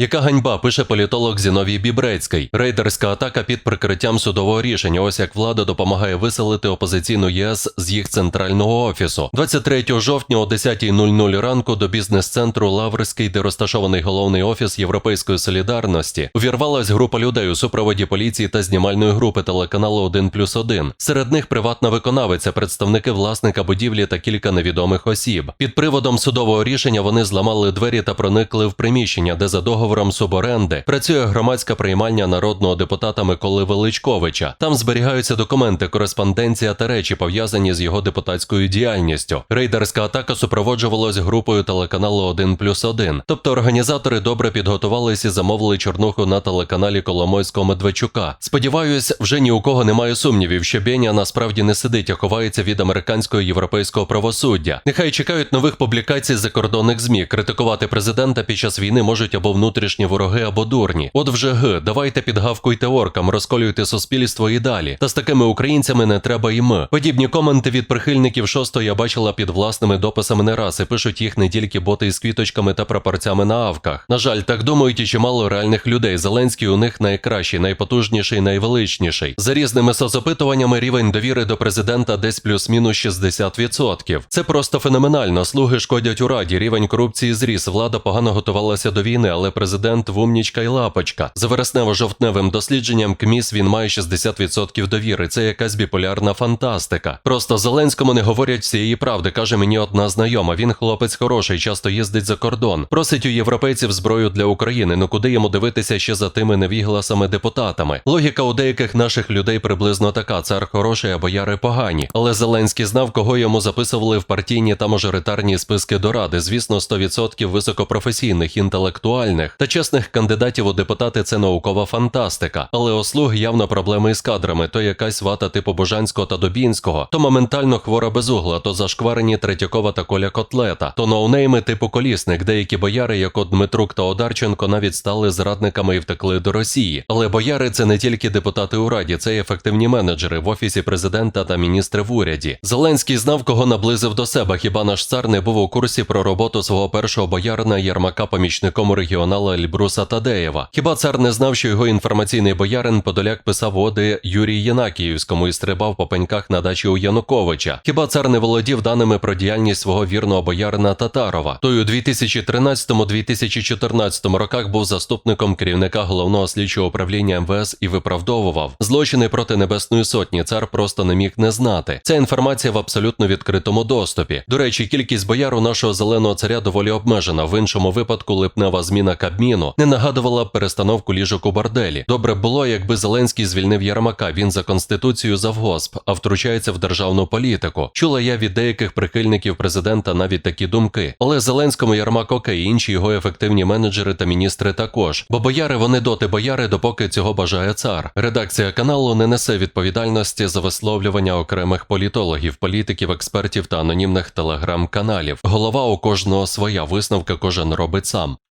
Яка ганьба, пише політолог Зіновій Бібрецький. Рейдерська атака під прикриттям судового рішення. Ось як влада допомагає виселити опозиційну ЄС з їх центрального офісу. 23 жовтня о 10.00 ранку до бізнес-центру Лаврський, де розташований головний офіс Європейської солідарності, увірвалась група людей у супроводі поліції та знімальної групи телеканалу 1 плюс 1. Серед них приватна виконавиця, представники власника будівлі та кілька невідомих осіб. Під приводом судового рішення вони зламали двері та проникли в приміщення, де за договором суборенди працює громадська приймальня народного депутата Миколи Величковича. Там зберігаються документи, кореспонденція та речі, пов'язані з його депутатською діяльністю. Рейдерська атака супроводжувалась групою телеканалу 1 плюс 1. Тобто організатори добре підготувалися і замовили чорнуху на телеканалі Коломойського Медведчука. Сподіваюсь, вже ні у кого немає сумнівів, що Беня насправді не сидить, а ховається від американського європейського правосуддя. Нехай чекають нових публікацій закордонних змі. Критикувати президента під час війни можуть або внутрішні вороги, або дурні. От вже г, давайте підгавкуйте оркам, розколюйте суспільство і далі. Та з такими українцями не треба і ми. Подібні коменти від прихильників шостого я бачила під власними дописами не раз і пишуть їх не тільки боти із квіточками та прапорцями на авках. На жаль, так думають і чимало реальних людей. Зеленський у них найкращий, найпотужніший, найвеличніший. За різними соцопитуваннями рівень довіри до президента десь плюс-мінус 60%. Це просто феноменально. Слуги шкодять у раді. Рівень корупції зріс. Влада погано готувалася до війни, але президент вумнічка й лапочка. За вереснево-жовтневим дослідженням КМІС він має 60% довіри. Це якась біполярна фантастика. Просто Зеленському не говорять всієї правди. каже мені одна знайома. Він хлопець хороший, часто їздить за кордон. Просить у європейців зброю для України. Ну куди йому дивитися ще за тими невігласами депутатами? Логіка у деяких наших людей приблизно така: цар хороший, а бояри погані. Але Зеленський знав, кого йому записували в партійні та мажоритарні списки до ради. Звісно, 100% високопрофесійних, інтелектуальних та чесних кандидатів у депутати це наукова фантастика. Але у слуг явно проблеми із кадрами. То якась вата типу Божанського та Добінського, то моментально хвора безугла, то зашкварені Третьякова та Коля Котлета, то ноунейми типу колісник. Деякі бояри, як от Дмитрук та Одарченко, навіть стали зрадниками і втекли до Росії. Але бояри це не тільки депутати у раді, це й ефективні менеджери в офісі президента та міністри в уряді. Зеленський знав, кого наблизив до себе. Хіба наш цар не був у курсі про роботу свого першого боярина Єрмака помічником у регіонала Ельбруса Тадеєва? Хіба цар не знав, що його інформаційний боярин Подоляк писав оди Юрій Єнакіївському і стрибав по пеньках на дачі у Януковича? Хіба цар не володів даними про діяльність свого вірного боярина Татарова? Той у 2013-2014 роках був заступником керівника головного слідчого управління МВС і виправдовував злочини проти Небесної Сотні. Цар просто не міг не знати. Ця інформація в абсолютно відкритому доступі. До речі, кількість бояр у нашого зеленого царя доволі обмежена. В іншому випадку липнева зміна Кабміну не нагадувала перестановку ліжок у борделі. Добре було, якби Зеленський звільнив Ярмака. Він за конституцією завгосп, а втручається в державну політику. Чула я від деяких прихильників президента навіть такі думки. Але Зеленському Ярмак окей, інші його ефективні менеджери та міністри також. Бо бояри вони доти бояри, допоки цього бажає цар. Редакція каналу не несе відповідальності за висловлювання окремих політологів, політиків, експертів та анонімних телеграм-каналів. Голова у кожного своя висновка кожен робить сам.